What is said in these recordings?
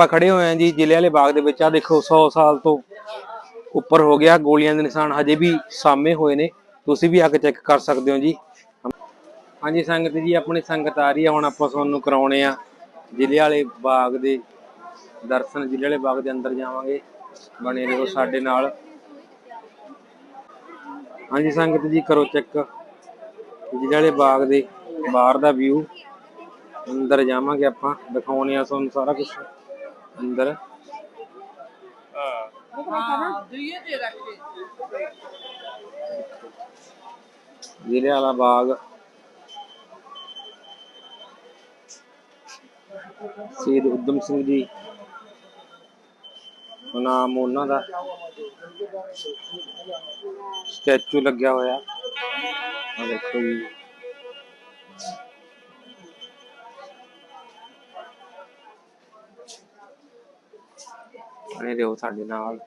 ਆਪਾਂ ਖੜੇ ਹੋਏ ਹਾਂ ਜੀ, ਜ਼ਿਲ੍ਹੇ ਵਾਲੇ ਬਾਗ ਦੇ ਵਿੱਚ। ਆ ਦੇਖੋ 100 ਸਾਲ ਤੋਂ ਉੱਪਰ ਹੋ ਗਿਆ, ਗੋਲੀਆਂ ਦੇ ਨਿਸ਼ਾਨ ਹਜੇ ਵੀ ਸਾਹਮਣੇ ਹੋਏ ਨੇ। ਤੁਸੀਂ ਵੀ ਆ ਕੇ ਚੈੱਕ ਕਰ ਸਕਦੇ ਹੋ ਜੀ। ਹਾਂਜੀ, ਸੰਗਤ ਜੀ, ਆਪਣੀ ਸੰਗਤ ਆ ਰਹੀ ਹੈ ਹੁਣ ਆਪਾਂ ਤੁਹਾਨੂੰ ਕਰਾਉਣੇ ਆ ਜ਼ਿਲ੍ਹੇ ਵਾਲੇ ਬਾਗ ਦੇ ਦਰਸ਼ਨ। ਜ਼ਿਲ੍ਹੇ ਵਾਲੇ ਬਾਗ ਦੇ ਅੰਦਰ ਜਾਵਾਂਗੇ। ਬਣੇ ਰਹੋ ਸਾਡੇ ਨਾਲ। ਹਾਂਜੀ, ਸੰਗਤ ਜੀ, ਕਰੋ ਚੈੱਕ ਜ਼ਿਲ੍ਹੇ ਵਾਲੇ ਬਾਗ ਦੇ ਬਾਹਰ ਦਾ ਵਿਊ ਅੰਦਰ ਜਾਵਾਂਗੇ ਆਪਾਂ। ਦਿਖਾਉਣੇ ਆ ਤੁਹਾਨੂੰ ਸਾਰਾ ਕੁਝ ਅੰਦਰ। ਜ਼ਿਲ੍ਹੇ ਵਾਲਾ ਬਾਗ ਸ਼ਹੀਦ ਉਦਮ ਸਿੰਘ ਜੀ। ਨਾਮ ਉਹਨਾਂ ਦਾ ਸਟੈਚੂ ਲੱਗਿਆ ਹੋਇਆ। ਆ ਦੇਖੋ ਜੀ। ਬਣੇ ਰਹੋ ਸਾਡੇ ਨਾਲ।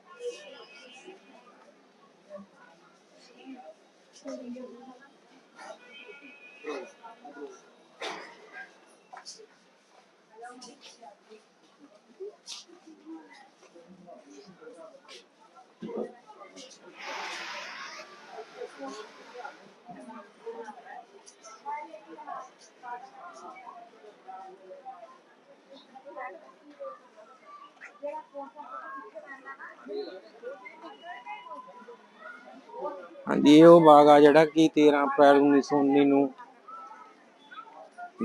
ਇਹ ਉਹ ਬਾਗ ਆ ਜਿਹੜਾ ਕਿ 13 ਅਪ੍ਰੈਲ 1919 ਨੂੰ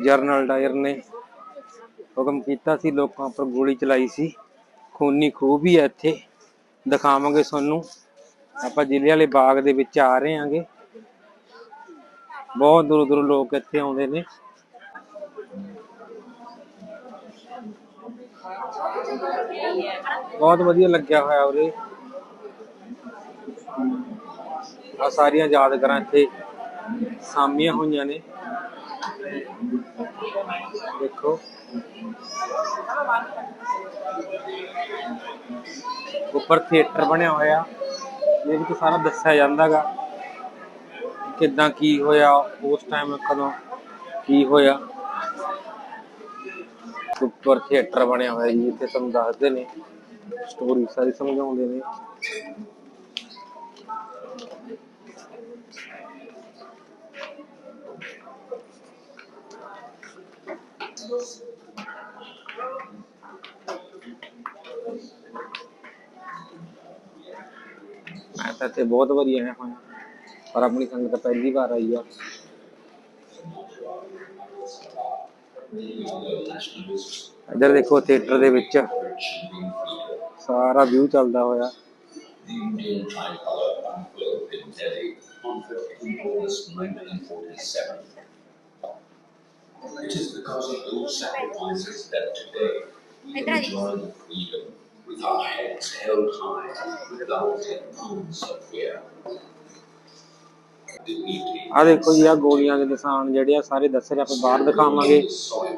ਜਰਨਲ ਡਾਇਰ ਨੇ ਹੁਕਮ ਕੀਤਾ ਸੀ, ਲੋਕਾਂ ਉੱਪਰ ਗੋਲੀ ਚਲਾਈ ਸੀ। ਖੂਨੀ ਖੂਹ ਵੀ ਹੈ ਇੱਥੇ। ਦਿਖਾਵਾਂਗੇ ਤੁਹਾਨੂੰ। ਆਪਾਂ ਜ਼ਿਲ੍ਹੇ ਵਾਲੇ ਬਾਗ ਦੇ ਵਿੱਚ ਆ ਰਹੇ ਹਾਂਗੇ। ਬਹੁਤ ਦੂਰ ਦੂਰ ਲੋਕ ਇੱਥੇ ਆਉਂਦੇ ਨੇ। ਬਹੁਤ ਵਧੀਆ ਲੱਗਿਆ ਹੋਇਆ ਉਰੇ। ਆ ਸਾਰੀਆਂ ਯਾਦਗਾਰਾਂ ਇੱਥੇ ਸਾਮੀਆਂ ਹੋਈਆਂ ਨੇ। ਦੇਖੋ। ਉੱਪਰ ਥੀਏਟਰ ਬਣਿਆ ਹੋਇਆ। ਇਹ ਵਿੱਚ ਸਾਰਾ ਦੱਸਿਆ ਜਾਂਦਾਗਾ ਕਿਦਾਂ ਕੀ ਹੋਇਆ, ਉਸ ਟਾਈਮ ਕਦੋਂ ਕੀ ਹੋਇਆ। ਉੱਪਰ ਥੀਏਟਰ ਬਣਿਆ ਹੋਇਆ ਜੀ, ਇੱਥੇ ਤੁਹਾਨੂੰ ਦੱਸਦੇ ਨੇ। ਸਟੋਰੀ ਸਾਰੀ ਸਮਝਾਉਂਦੇ ਨੇ। ਮੈਂ ਤਾਂ ਬਹੁਤ ਵਧੀਆ ਆਇਆ ਹੋਇਆ। ਪਰ ਆਪਣੀ ਸੰਗਤ ਪਹਿਲੀ ਵਾਰ ਆਈ ਆ। ਇੱਧਰ ਦੇਖੋ ਥੀਏਟਰ ਦੇ ਵਿੱਚ ਸਾਰਾ ਵਿਊ ਚੱਲਦਾ ਹੋਇਆ। Unfurled in Delhi on 15 August 1947. It is because of those sacrifices that today we enjoy the freedom with our heads held high without ten pounds of fear. ਆ ਦੇਖੋ ਜੀ ਆ ਗੋਲੀਆਂ ਦੇ ਨਿਸ਼ਾਨ ਜਿਹੜੇ ਆ ਸਾਰੇ ਦੱਸੇ ਰਹੇ ਆਪਾਂ ਬਾਹਰ ਦਿਖਾਵਾਂਗੇ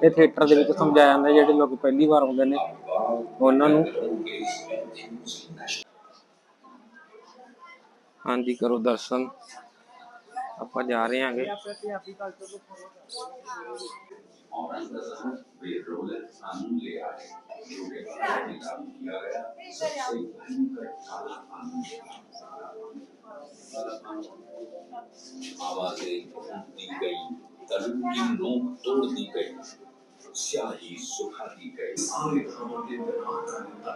ਇਹ ਥੀਏਟਰ ਦੇ ਵਿੱਚ ਸਮਝਾਇਆ ਜਾਂਦਾ ਜਿਹੜੇ ਲੋਕ ਪਹਿਲੀ ਵਾਰ ਆਉਂਦੇ ਨੇ ਉਹਨਾਂ ਨੂੰ ਹਾਂਜੀ ਕਰੋ ਦਰਸ਼ਨ ਆਪਾਂ ਜਾ ਰਹੇ ਹਾਂਗੇ और अंदर वे रोलर कानून ले आए जो कि भारत में लागू किया गया सबसे भयंकर काला कानून काला कानून आवाजें दी गई तलु की नोक तोड़ दी गई स्याही सुखा दी गई सारे धर्मों के दरबार का नेता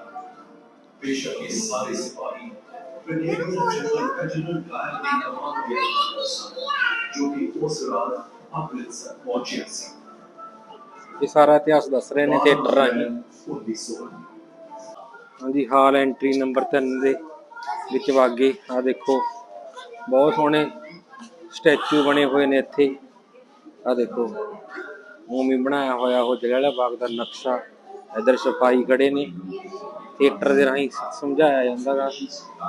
बेशक ये सारे सिपाही ਇਹ ਸਾਰਾ ਇਤਿਹਾਸ ਦੱਸ ਰਹੇ ਨੇ ਥੀਏਟਰ ਰਾਹੀਂ। ਹਾਂਜੀ, ਹਾਲ ਐਂਟਰੀ ਨੰਬਰ 3 ਦੇ ਵਿੱਚ ਵਾਗੇ। ਆ ਦੇਖੋ, ਬਹੁਤ ਸੋਹਣੇ ਸਟੈਚੂ ਬਣੇ ਹੋਏ ਨੇ ਇੱਥੇ। ਆ ਦੇਖੋ ਉਵੇਂ ਬਣਾਇਆ ਹੋਇਆ ਉਹ ਜਲਾਲਾ ਬਾਗ ਦਾ ਨਕਸ਼ਾ। ਇਧਰ ਸਪਾਈ ਖੜੇ ਨੇ। ਥੀਏਟਰ ਦੇ ਰਾਹੀਂ ਸਮਝਾਇਆ ਜਾਂਦਾ ਗਾ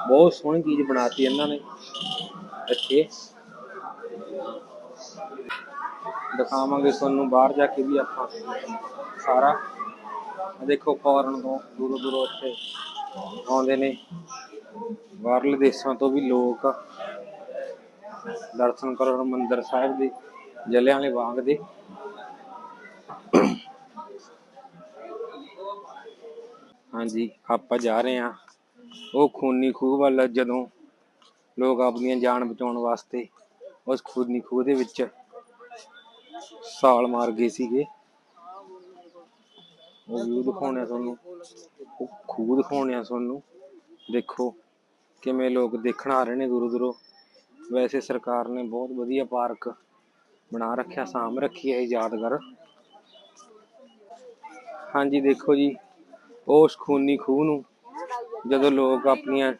ਬਹੁਤ ਸੋਹਣੀ ਚੀਜ਼ ਬਣਾਤੀ ਇਹਨਾਂ ਨੇ। ਇੱਥੇ ਦਿਖਾਵਾਂਗੇ ਤੁਹਾਨੂੰ ਬਾਹਰ ਜਾ ਕੇ ਵੀ ਆਪਾਂ ਸਾਰਾ। ਦੇਖੋ ਫੋਰਨ ਤੋਂ ਦੂਰੋਂ ਦੂਰੋਂ ਇੱਥੇ ਆਉਂਦੇ ਨੇ। ਬਾਹਰਲੇ ਦੇਸ਼ਾਂ ਤੋਂ ਵੀ ਲੋਕ ਦਰਸ਼ਨ ਕਰਨ ਮੰਦਿਰ ਸਾਹਿਬ ਦੇ ਜਲਿਆਂਵਾਲੇ ਬਾਗ ਦੇ। ਹਾਂਜੀ, ਆਪਾਂ ਜਾ ਰਹੇ ਹਾਂ। ਉਹ ਖੂਨੀ ਖੂਹ ਵੱਲ ਜਦੋਂ ਲੋਕ ਆਪਣੀਆਂ ਜਾਨ ਬਚਾਉਣ ਵਾਸਤੇ ਉਸ ਖੂਨੀ ਖੂਹ ਦੇ ਵਿੱਚ ਸਾਲ ਮਾਰ ਗਏ ਸੀਗੇ। ਉਹ ਵੀ ਦਿਖਾਉਣੇ ਆ ਤੁਹਾਨੂੰ। ਉਹ ਖੂਹ ਦਿਖਾਉਣੇ ਆ ਤੁਹਾਨੂੰ। ਦੇਖੋ ਕਿਵੇਂ ਲੋਕ ਦੇਖਣ ਆ ਰਹੇ ਨੇ ਦੂਰੋਂ ਦੂਰੋਂ। ਵੈਸੇ ਸਰਕਾਰ ਨੇ ਬਹੁਤ ਵਧੀਆ ਪਾਰਕ ਬਣਾ ਰੱਖਿਆ, ਸਾਂਭ ਰੱਖੀ ਹੈ ਇਹ ਯਾਦਗਾਰ। ਹਾਂਜੀ, ਦੇਖੋ ਜੀ। ਉਸ ਖੂਨੀ ਖੂਹ ਨੂੰ ਜਦੋਂ ਲੋਕ ਆਪਣੀਆਂ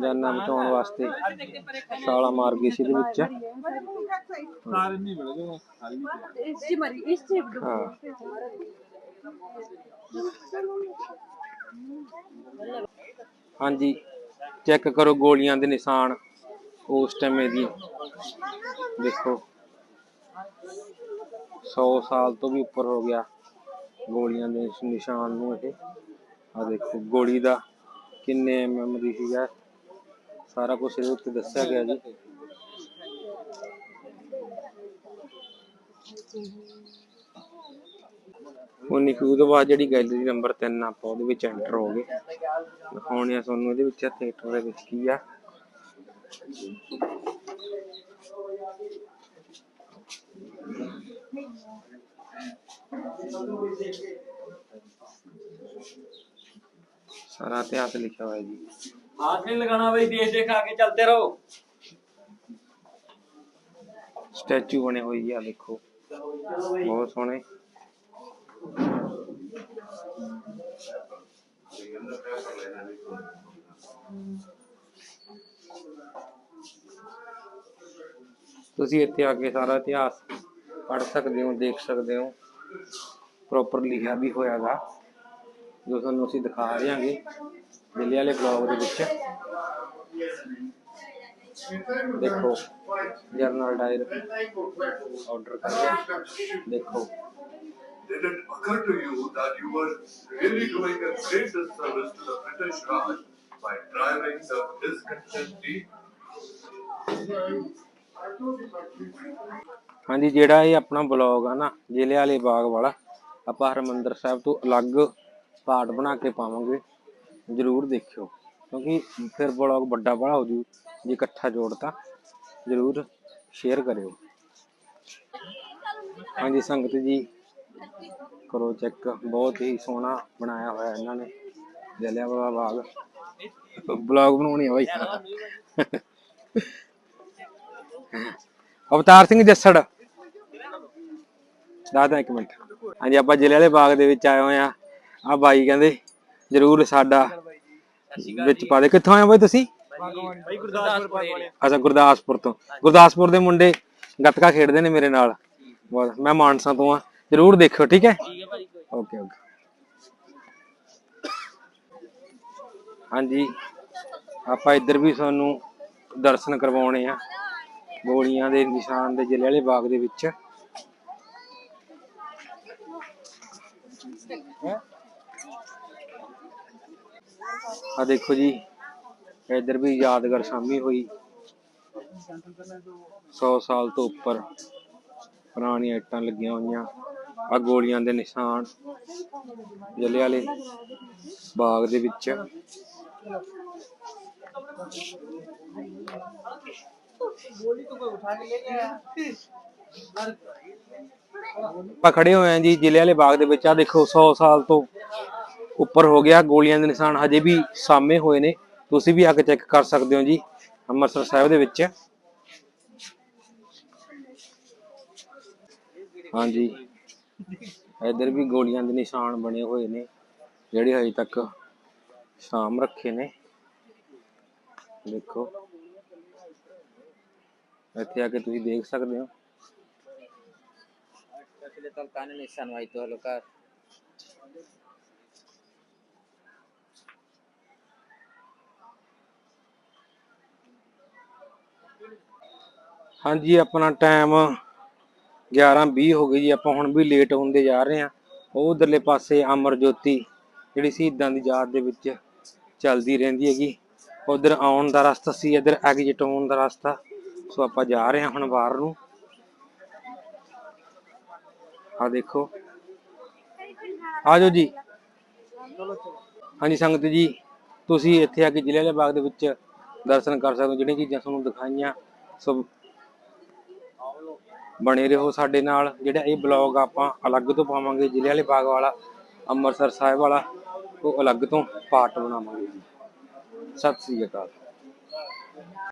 ਜਾਨਾਂ ਬਚਾਉਣ ਵਾਸਤੇ ਛਾਲਾਂ ਮਾਰ ਗਏ ਸੀ ਇਹਦੇ ਵਿੱਚ। İşçi var, işçi ਹਾਂ। ਹਾਂਜੀ ਚੈੱਕ ਕਰੋ ਗੋਲੀਆਂ ਦੇ ਨਿਸ਼ਾਨ ਉਸ ਟਾਈਮ ਦੀ ਦੇਖੋ। 100 ਸਾਲ ਤੋਂ ਵੀ ਉੱਪਰ ਹੋ ਗਿਆ। ਗੋਲੀਆਂ ਦੇ ਨਿਸ਼ਾਨ ਨੂੰ ਇਹ। ਆ ਦੇਖੋ, ਗੋਲੀ ਦਾ ਕਿੰਨੇ ਮੈਮਰੀ ਸੀਗਾ। ਸਾਰਾ ਕੁਝ ਇਹਦੇ ਉੱਤੇ ਦੱਸਿਆ ਗਿਆ ਜੀ। ਉਨੀ ਕੁ ਤੋਂ ਬਾਅਦ ਜਿਹੜੀ ਗੈਲਰੀ ਨੰਬਰ 3 ਆਪਾਂ ਉਹਦੇ ਵਿੱਚ ਐਂਟਰ ਹੋ ਗਏ। ਦਿਖਾਉਣੇ ਆ ਤੁਹਾਨੂੰ ਇਹਦੇ ਵਿੱਚ ਥੀਏਟਰ ਦੇ ਵਿੱਚ ਕੀ ਆ। ਸਾਰਾ ਇਤਿਹਾਸ ਲਿਖਿਆ ਹੋਇਆ ਜੀ हाथ नहीं लगाना भाई देख देख आगे चलते रहो ਸਟੈਚੂ ਬਣੇ ਹੋਏ ਆ ਦੇਖੋ ਬਹੁਤ ਸੋਹਣੇ ਤੁਸੀਂ ਇੱਥੇ ਆ ਕੇ ਸਾਰਾ ਇਤਿਹਾਸ ਪੜ੍ਹ ਸਕਦੇ ਹੋ ਦੇਖ ਸਕਦੇ ਹੋ ਪ੍ਰੋਪਰ ਲਿਖਿਆ ਵੀ ਹੋਇਆਗਾ ਜੋ ਤੁਹਾਨੂੰ ਅਸੀਂ ਦਿਖਾ ਰਹੇ ਹਾਂਗੇ ਦਿੱਲੀ ਵਾਲੇ ਬਲੌਗ ਦੇ ਵਿੱਚ ਦੇਖੋ ਜਰਨਲ ਡਾਇਰ ਆਰਡਰ ਕਰਕੇ ਦੇਖੋ Did it occur to you that you were really doing a great disservice to the British Raj by driving the discontented ਹਾਂਜੀ, ਜਿਹੜਾ ਇਹ ਆਪਣਾ ਬਲੌਗ ਆ ਨਾ, ਜ਼ਿਲ੍ਹੇ ਵਾਲੇ ਬਾਗ ਵਾਲਾ, ਆਪਾਂ ਹਰਮੰਦਰ ਸਾਹਿਬ ਤੋਂ ਅਲੱਗ ਪਾਰਟ ਬਣਾ ਕੇ ਪਾਵਾਂਗੇ, ਜਰੂਰ ਦੇਖਿਓ। ਕਿਉਂਕਿ ਫਿਰ ਬਲੌਗ ਵੱਡਾ ਬੜਾ ਹੋ ਜੂ, ਜੇ ਇਕੱਠਾ ਜੋੜਤਾ ਜਰੂਰ ਸ਼ੇਅਰ ਕਰਿਓ। ਹਾਂਜੀ, ਸੰਗਤ ਜੀ, ਕਰੋ ਚੈੱਕ ਬਹੁਤ ਹੀ ਸੋਹਣਾ ਬਣਾਇਆ ਹੋਇਆ ਇਹਨਾਂ ਨੇ ਜਲਿਆਂਵਾਲਾ ਬਾਗ। ਬਲੌਗ ਬਣਾਉਣੀ ਆ ਬਾਈ। ਅਵਤਾਰ ਸਿੰਘ ਜੱਸੜ। ਦਾਦਾ ਇੱਕ ਮਿੰਟ। ਹਾਂਜੀ, ਆਪਾਂ ਜ਼ਿਲ੍ਹੇ ਵਾਲੇ ਬਾਗ ਦੇ ਵਿੱਚ ਆਏ ਹੋਏ ਆ ਬਾਈ ਕਹਿੰਦੇ, ਜ਼ਰੂਰ ਸਾਡਾ ਵਿੱਚ ਪਾ ਦੇ। ਕਿੱਥੋਂ ਆਏ ਬਾਈ ਤੁਸੀਂ? ਬਾਈ ਗੁਰਦਾਸਪੁਰ ਤੋਂ। ਗੁਰਦਾਸਪੁਰ ਦੇ ਮੁੰਡੇ ਗੱਤਕਾ ਖੇਡਦੇ ਨੇ ਮੇਰੇ ਨਾਲ। ਬਸ, ਮੈਂ ਮਾਨਸਾ ਤੋਂ ਆ ਜ਼ਰੂਰ ਦੇਖਿਓ, ਠੀਕ ਹੈ? Okay okay. ਹਾਂਜੀ, ਆਪਾਂ ਇੱਧਰ ਵੀ ਤੁਹਾਨੂੰ ਦਰਸ਼ਨ ਕਰਵਾਉਣੇ ਆ। ਗੋਲੀਆਂ ਦੇ ਨਿਸ਼ਾਨ ਦੇ ਜ਼ਿਲ੍ਹੇ ਵਾਲੇ ਬਾਗ ਦੇ ਵਿੱਚ। ਆ ਦੇਖੋ ਜੀ, ਇੱਧਰ ਵੀ ਯਾਦਗਾਰ ਸ਼ਾਮੀ ਹੋਈ। 100 ਸਾਲ ਤੋਂ ਉੱਪਰ ਪੁਰਾਣੀਆਂ ਇੱਟਾਂ ਲੱਗੀਆਂ ਹੋਈਆਂ। ਆ ਗੋਲੀਆਂ ਦੇ ਨਿਸ਼ਾਨ ਜਲਿਆਂ ਵਾਲੇ ਬਾਗ ਦੇ ਵਿੱਚ। ਆਪਾਂ ਖੜੇ ਹੋਏ ਆਂ ਜੀ ਜ਼ਿਲ੍ਹੇ ਵਾਲੇ ਬਾਗ ਦੇ ਵਿੱਚ। ਆ ਦੇਖੋ 100 ਸਾਲ ਤੋਂ ਉੱਪਰ ਹੋ ਗਿਆ। ਗੋਲੀਆਂ ਦੇ ਨਿਸ਼ਾਨ ਹਜੇ ਵੀ ਸਾਹਮਣੇ ਹੋਏ ਨੇ। ਤੁਸੀਂ ਵੀ ਆ ਕੇ ਚੈੱਕ ਕਰ ਸਕਦੇ ਹੋ ਜੀ, ਅੰਮ੍ਰਿਤਸਰ ਸਾਹਿਬ ਦੇ ਵਿੱਚ। ਹਾਂਜੀ। ਇਧਰ ਵੀ ਗੋਲੀਆਂ ਦੇ ਨਿਸ਼ਾਨ ਬਣੇ ਹੋਏ ਨੇ, ਜਿਹੜੇ ਹਜੇ ਤੱਕ ਸਾਮ ਰੱਖੇ ਨੇ। ਦੇਖੋ। ਇੱਥੇ ਆ ਕੇ ਤੁਸੀਂ ਦੇਖ ਸਕਦੇ ਹੋ। એટલે તલકાને નિશાન ਹਾਂਜੀ, ਆਪਣਾ ਟਾਈਮ 11:20 ਹੋ ਗਈ ਜੀ। ਆਪਾਂ ਹੁਣ ਵੀ ਲੇਟ ਹੁੰਦੇ ਜਾ ਰਹੇ ਆ ਉਹ ਉਧਰਲੇ ਪਾਸੇ ਅਮਰ ਜੋਤੀ, ਜਿਹੜੀ ਸੀ ਸ਼ਹੀਦਾਂ ਦੀ ਯਾਦ ਦੇ ਵਿੱਚ ਚੱਲਦੀ ਰਹਿੰਦੀ ਹੈਗੀ। ਉਧਰ ਆਉਣ ਦਾ ਰਸਤਾ ਸੀ, ਇਧਰ ਐਗਜ਼ਿਟ ਹੋਣ ਦਾ ਰਸਤਾ। ਸੋ ਆਪਾਂ ਜਾ ਰਹੇ ਹਾਂ ਹੁਣ ਬਾਹਰ ਨੂੰ। ਆ ਦੇਖੋ। ਆ ਜਾਓ ਜੀ। ਹਾਂਜੀ, ਸੰਗਤ ਜੀ, ਤੁਸੀਂ ਇੱਥੇ ਆ ਕੇ ਜ਼ਿਲ੍ਹੇ ਵਾਲੇ ਬਾਗ ਦੇ ਵਿੱਚ ਦਰਸ਼ਨ ਕਰ ਸਕਦੇ ਹੋ। ਜਿਹੜੀਆਂ ਚੀਜ਼ਾਂ ਤੁਹਾਨੂੰ ਦਿਖਾਈਆਂ ਸੋ ਬਣੇ ਰਹੋ ਸਾਡੇ ਨਾਲ। ਜਿਹੜਾ ਇਹ ਬਲੌਗ ਆਪਾਂ ਅਲੱਗ ਤੋਂ ਪਾਵਾਂਗੇ, ਜ਼ਿਲ੍ਹੇ ਵਾਲੇ ਬਾਗ ਵਾਲਾ, ਅੰਮ੍ਰਿਤਸਰ ਸਾਹਿਬ ਵਾਲਾ, ਉਹ ਅਲੱਗ ਤੋਂ ਪਾਰਟ ਬਣਾਵਾਂਗੇ ਜੀ। ਸਤਿ ਸ੍ਰੀ ਅਕਾਲ।